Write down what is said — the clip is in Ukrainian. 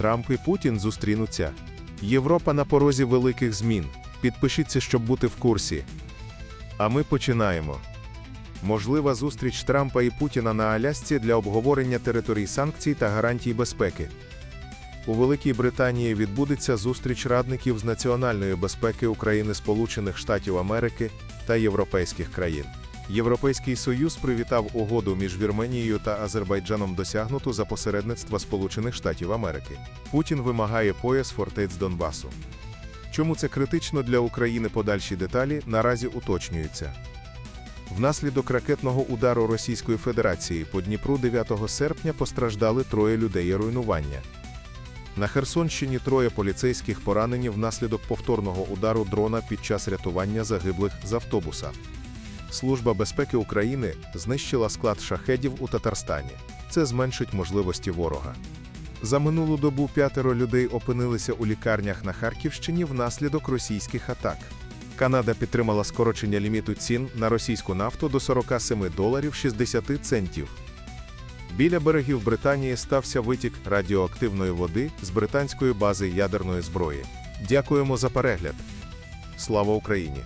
Трамп і Путін зустрінуться. Європа на порозі великих змін. Підпишіться, щоб бути в курсі. А ми починаємо. Можлива зустріч Трампа і Путіна на Алясці для обговорення територій санкцій та гарантій безпеки. У Великій Британії відбудеться зустріч радників з національної безпеки України Сполучених Штатів Америки та європейських країн. Європейський Союз привітав угоду між Вірменією та Азербайджаном досягнуту за посередництва Сполучених Штатів Америки. Путін вимагає пояс фортець Донбасу. Чому це критично для України подальші деталі наразі уточнюються. Внаслідок ракетного удару Російської Федерації по Дніпру 9 серпня постраждали троє людей руйнування. На Херсонщині троє поліцейських поранені внаслідок повторного удару дрона під час рятування загиблих з автобуса. Служба безпеки України знищила склад шахедів у Татарстані. Це зменшить можливості ворога. За минулу добу п'ятеро людей опинилися у лікарнях на Харківщині внаслідок російських атак. Канада підтримала скорочення ліміту цін на російську нафту до 47 доларів 60 центів. Біля берегів Британії стався витік радіоактивної води з британської бази ядерної зброї. Дякуємо за перегляд. Слава Україні!